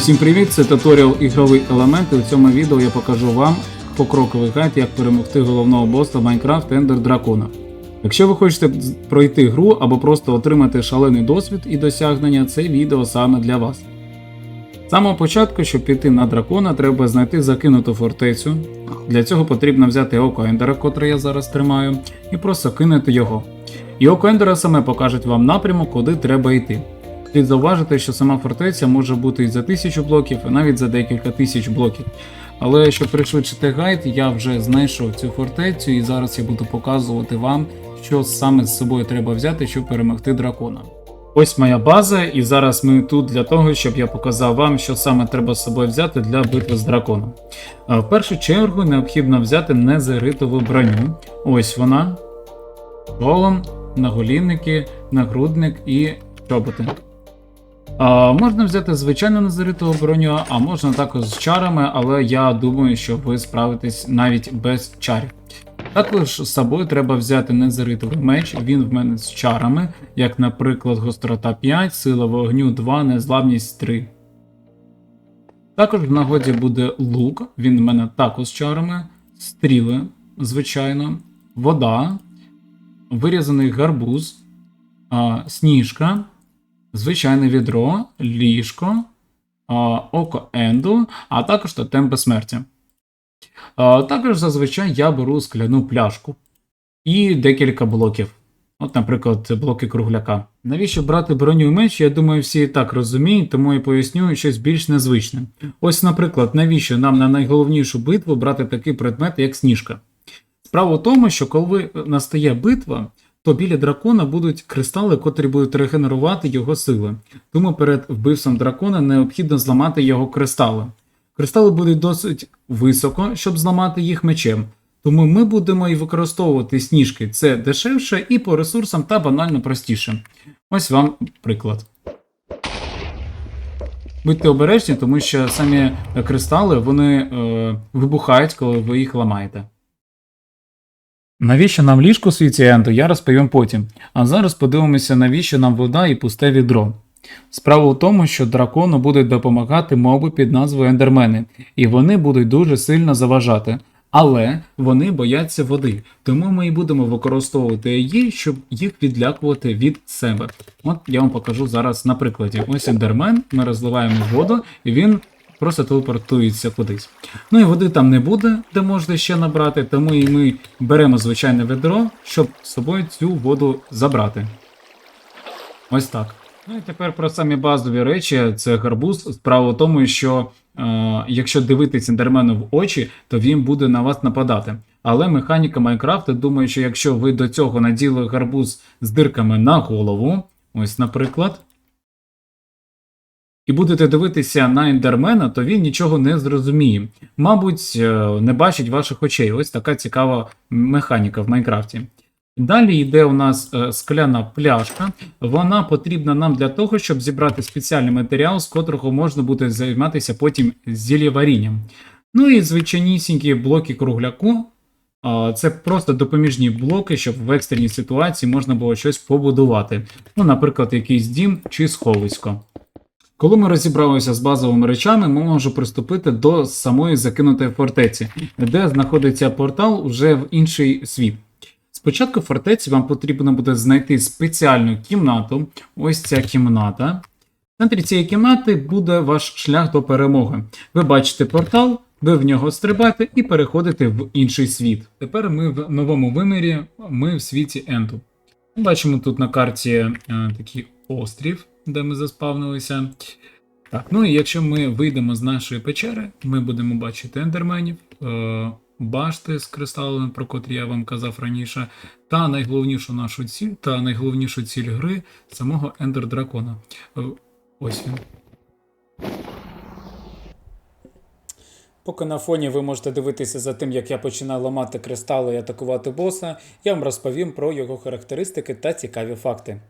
Усім привіт! Це туторіал ігровий елемент. І у цьому відео я покажу вам покроковий гайд, як перемогти головного боса Minecraft Ender Дракона. Якщо ви хочете пройти гру або просто отримати шалений досвід і досягнення, це відео саме для вас. З самого початку, щоб піти на дракона, треба знайти закинуту фортецю. Для цього потрібно взяти око Ендера, котре я зараз тримаю, і просто кинути його. І око Ендера саме покаже вам напрямок, куди треба йти. Слід зауважити, що сама фортеця може бути і за тисячу блоків, і навіть за декілька тисяч блоків. Але щоб пришвидшити гайд, я вже знайшов цю фортецю, і зараз я буду показувати вам, що саме з собою треба взяти, щоб перемогти дракона. Ось моя база, і зараз ми тут для того, щоб я показав вам, що саме треба з собою взяти для битви з драконом. В першу чергу необхідно взяти незаритову броню. Ось вона. Голом, наголінники, нагрудник і чоботи. Можна взяти звичайну незаритову броню, а можна також з чарами, але я думаю, що ви справитесь навіть без чарів. Також з собою треба взяти незаритовий меч, він в мене з чарами, як, наприклад, гострота 5, сила вогню 2, незламність 3. Також в нагоді буде лук, він в мене також з чарами, стріли, звичайно, вода, вирізаний гарбуз, сніжка, звичайне відро, ліжко, око Енду, а також тотем безсмертя. А, також зазвичай я беру скляну пляшку і декілька блоків. От, наприклад, блоки кругляка. Навіщо брати броню і меч, я думаю, всі і так розуміють, тому я поясню щось більш незвичне. Ось, наприклад, навіщо нам на найголовнішу битву брати такий предмет, як сніжка? Справа в тому, що коли настає битва, то біля дракона будуть кристали, котрі будуть регенерувати його сили. Тому перед вбивством дракона необхідно зламати його кристали. Кристали будуть досить високо, щоб зламати їх мечем. Тому ми будемо і використовувати сніжки. Це дешевше і по ресурсам та банально простіше. Ось вам приклад. Будьте обережні, тому що самі кристали вони е, вибухають, коли ви їх ламаєте. Навіщо нам ліжко Енду, я розповім потім. А зараз подивимося, навіщо нам вода і пусте відро. Справа в тому, що дракону будуть допомагати моби під назвою ендермени, і вони будуть дуже сильно заважати. Але вони бояться води, тому ми і будемо використовувати її, щоб їх відлякувати від себе. От я вам покажу зараз на прикладі. Ось ендермен, ми розливаємо воду, і він просто телепортується кудись. Ну і води там не буде, де можна ще набрати, тому і ми беремо звичайне ведро, щоб з собою цю воду забрати. Ось так. Ну і тепер про самі базові речі: це гарбуз. Справа в тому, що е, якщо дивитись ендермену в очі, то він буде на вас нападати. Але механіка Майнкрафта думає, що якщо ви до цього наділи гарбуз з дирками на голову, ось, наприклад, і будете дивитися на ендермена, то він нічого не зрозуміє. Мабуть, е, не бачить ваших очей. Ось така цікава механіка в Майнкрафті. Далі йде у нас е, скляна пляшка. Вона потрібна нам для того, щоб зібрати спеціальний матеріал, з котрого можна буде займатися потім зілєварінням. Ну і звичайнісінькі блоки кругляку. Це просто допоміжні блоки, щоб в екстреній ситуації можна було щось побудувати. Ну, наприклад, якийсь дім чи сховисько. Коли ми розібралися з базовими речами, ми можемо приступити до самої закинутої фортеці, де знаходиться портал вже в інший світ. Спочатку в фортеці вам потрібно буде знайти спеціальну кімнату. Ось ця кімната. В центрі цієї кімнати буде ваш шлях до перемоги. Ви бачите портал, ви в нього стрибаєте і переходите в інший світ. Тепер ми в новому вимірі, ми в світі Енду. Бачимо тут на карті е, такий острів, де ми заспавнилися. Так, ну і якщо ми вийдемо з нашої печери, ми будемо бачити ендерменів, е, башти з кристалами, про котрі я вам казав раніше, та найголовнішу нашу ціль, та найголовнішу ціль гри самого Ендер Дракона. Е, ось він. Поки на фоні ви можете дивитися за тим, як я починаю ламати кристали і атакувати боса, я вам розповім про його характеристики та цікаві факти.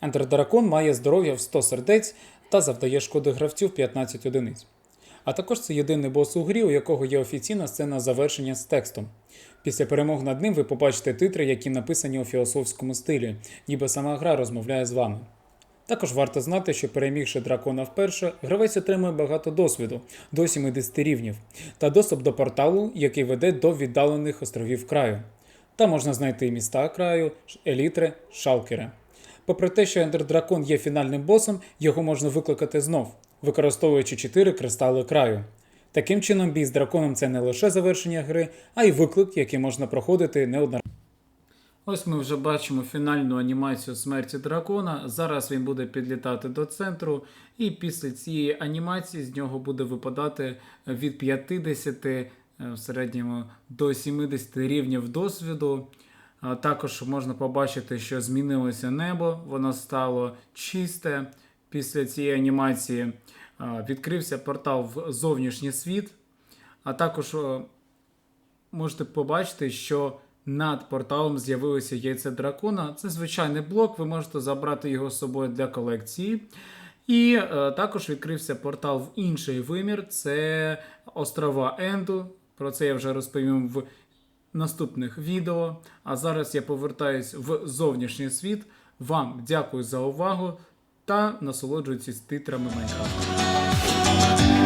Ендер Дракон має здоров'я в 100 сердець та завдає шкоди гравцю в 15 одиниць. А також це єдиний бос у грі, у якого є офіційна сцена завершення з текстом. Після перемог над ним ви побачите титри, які написані у філософському стилі, ніби сама гра розмовляє з вами. Також варто знати, що перемігши дракона вперше, гравець отримує багато досвіду до 70 рівнів та доступ до порталу, який веде до віддалених островів краю. Там можна знайти міста краю, елітри, шалкери. Попри те, що Ендер Дракон є фінальним босом, його можна викликати знов, використовуючи 4 кристали краю. Таким чином, бій з драконом це не лише завершення гри, а й виклик, який можна проходити неодноразово. Ось ми вже бачимо фінальну анімацію смерті дракона. Зараз він буде підлітати до центру, і після цієї анімації з нього буде випадати від 50 е, в середньому до 70 рівнів досвіду. Також можна побачити, що змінилося небо, воно стало чисте. Після цієї анімації відкрився портал в зовнішній світ. А також можете побачити, що над порталом з'явилося яйце дракона. Це звичайний блок, ви можете забрати його з собою для колекції. І е, також відкрився портал в інший вимір. Це острова Енду. Про це я вже розповім в наступних відео. А зараз я повертаюсь в зовнішній світ. Вам дякую за увагу та насолоджуйтесь титрами Майнкрафта.